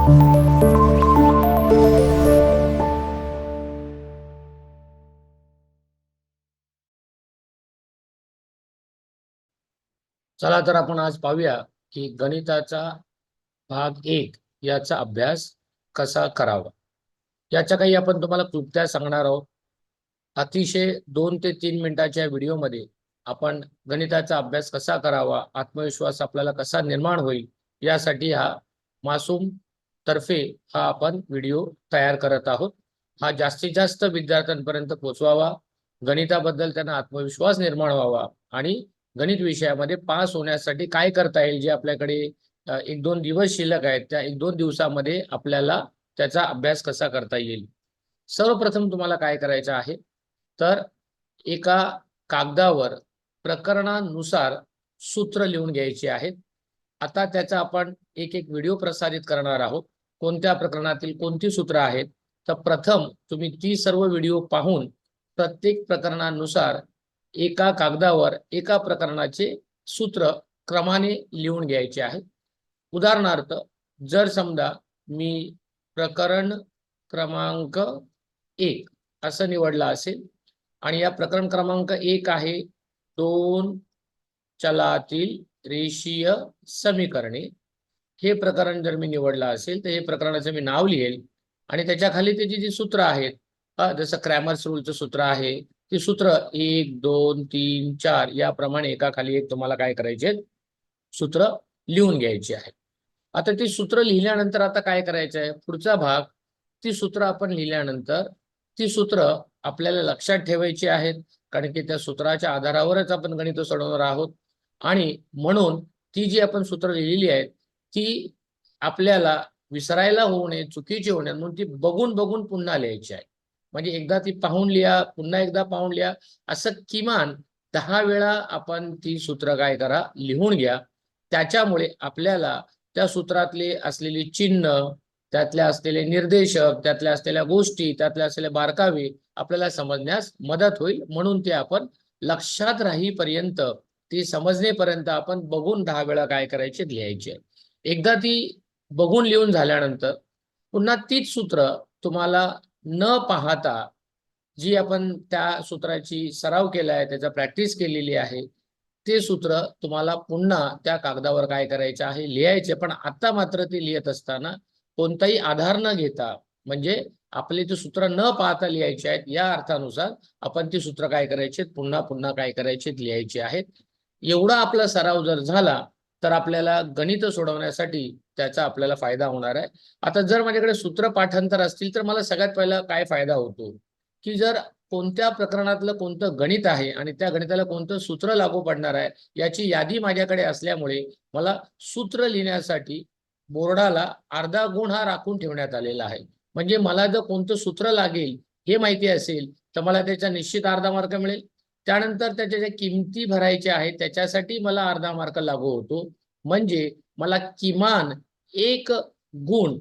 चला तर आपण आज पाहूया की गणिताचा भाग एक याचा अभ्यास कसा करावा? याच्या काही आपण तुम्हाला क्लुप्त्या सांगणार आहोत. अतिशय दोन ते तीन मिनिटाच्या व्हिडिओमध्ये आपण गणिताचा अभ्यास कसा करावा आत्मविश्वास आपल्याला कसा निर्माण होईल यासाठी हा मासूम तर्फे हा आपण व्हिडिओ तयार करत आहोत. हा जास्तीत जास्त विद्यार्थ्यांपर्यंत पोहोचवावा. गणिताबद्दल त्यांना आत्मविश्वास निर्माण व्हावा आणि गणित विषयामध्ये पास होण्यासाठी काय करता येईल जे आपल्याकडे एक दोन दिवस शिल्लक आहेत त्या एक दोन दिवसामध्ये आपल्याला त्याचा अभ्यास कसा करता येईल? सर्वप्रथम तुम्हाला काय करायचं आहे? तर एका कागदावर प्रकरणानुसार सूत्र लिहून घ्यायचे आहेत. आता त्याचा आपण एक एक व्हिडिओ प्रसारित करणार आहोत. कोणत्या प्रकरणातील कोणती सूत्र आहेत? तर प्रथम तुम्ही ती सर्व व्हिडिओ पाहून प्रत्येक प्रकरणानुसार एका कागदावर एका प्रकरणाचे सूत्र क्रमाने लिहून घ्यायचे आहे. उदाहरणार्थ जर समजा मी प्रकरण क्रमांक एक असं निवडला असेल आणि या प्रकरण क्रमांक एक आहे दोन चलातील रेषीय समीकरणे हे प्रकरण जर मी निवडलं असेल तर हे प्रकरणाचं मी नाव लिहेल. आणि त्याच्याखाली त्याची जी सूत्र आहेत जसं क्रॅमर्स रूलचं सूत्र आहे ती सूत्र एक दोन तीन चार याप्रमाणे एका खाली एक तुम्हाला काय करायचे सूत्र लिहून घ्यायची आहे आता ती सूत्र लिहिल्यानंतर आता काय करायचं आहे? पुढचा भाग ती सूत्र आपण लिहिल्यानंतर ती सूत्र आपल्याला लक्षात ठेवायची आहेत कारण की त्या सूत्राच्या आधारावरच आपण गणित सोडवणार आहोत. आणि म्हणून ती जी आपण सूत्र लिहिलेली आहेत ती आपल्याला विसरायला होऊ नये चुकीची होऊ नये म्हणून ती बघून बघून पुन्हा लिहायची आहे. म्हणजे एकदा ती पाहून लिहा पुन्हा एकदा पाहून लिहा असं किमान दहा वेळा आपण ती सूत्र काय करा लिहून घ्या. त्याच्यामुळे आपल्याला त्या सूत्रातले असलेली चिन्ह त्यातल्या असलेले निर्देशक त्यातल्या असलेल्या गोष्टी त्यातल्या असलेले बारकावे आपल्याला समजण्यास मदत होईल म्हणून ते आपण लक्षात राहीपर्यंत ती समजणेपर्यंत आपण बघून दहा वेळा काय करायचे लिहायचे. एकदा ती बघून लिहून झाल्यानंतर पुन्हा तीच सूत्र तुम्हाला न पाहता जी आपण त्या सूत्राची सराव केला आहे त्याचा प्रॅक्टिस केलेली आहे ते सूत्र तुम्हाला पुन्हा त्या कागदावर काय करायचे आहे लिहायचे. पण आता मात्र ते लिहित असताना कोणताही आधार न घेता म्हणजे आपले ते सूत्र न पाहता लिहायचे आहेत या अर्थानुसार आपण ती सूत्र काय करायचे पुन्हा पुन्हा काय करायचे लिहायचे आहेत. एवढा आपला सराव जर झाला तर आपल्याला गणित सोडवण्यासाठी त्याचा आपल्याला फायदा होणार आहे. आता जर माझ्याकडे सूत्र पाठांतर असतील तर मला सगळ्यात पहिला काय फायदा होतो? की जर कोणत्या प्रकरणातलं कोणतं गणित आहे आणि त्या गणिताला कोणतं सूत्र लागू पडणार आहे याची यादी माझ्याकडे असल्यामुळे मला सूत्र लिहिण्यासाठी बोर्डाला अर्धा गुण हा राखून ठेवण्यात आलेला आहे. म्हणजे मला जर कोणतं सूत्र लागेल हे माहिती असेल तर मला त्याचा निश्चित अर्धा मार्क मिळेल. त्यानंतर त्याच्या ज्या किमती भरायच्या आहेत त्याच्यासाठी मला अर्धा मार्क लागू होतो. म्हणजे मला किमान एक गुण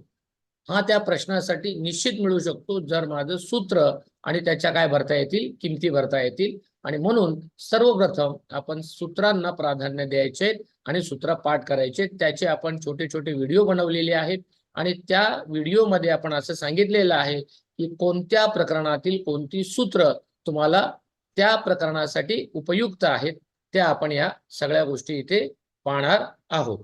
हा त्या प्रश्नासाठी निश्चित मिळू शकतो जर माझं सूत्र आणि त्याच्या काय भरता येतील किमती भरता येतील. आणि म्हणून सर्वप्रथम आपण सूत्रांना प्राधान्य द्यायचे आणि सूत्र पाठ करायचे. त्याचे आपण छोटे छोटे व्हिडिओ बनवलेले आहेत. आणि त्या व्हिडिओमध्ये आपण असं सांगितलेलं आहे की कोणत्या प्रकरणातील कोणती सूत्र तुम्हाला त्या प्रकरणासाठी उपयुक्त आहेत त्या आपण या सगळ्या गोष्टी इथे पाहणार आहोत.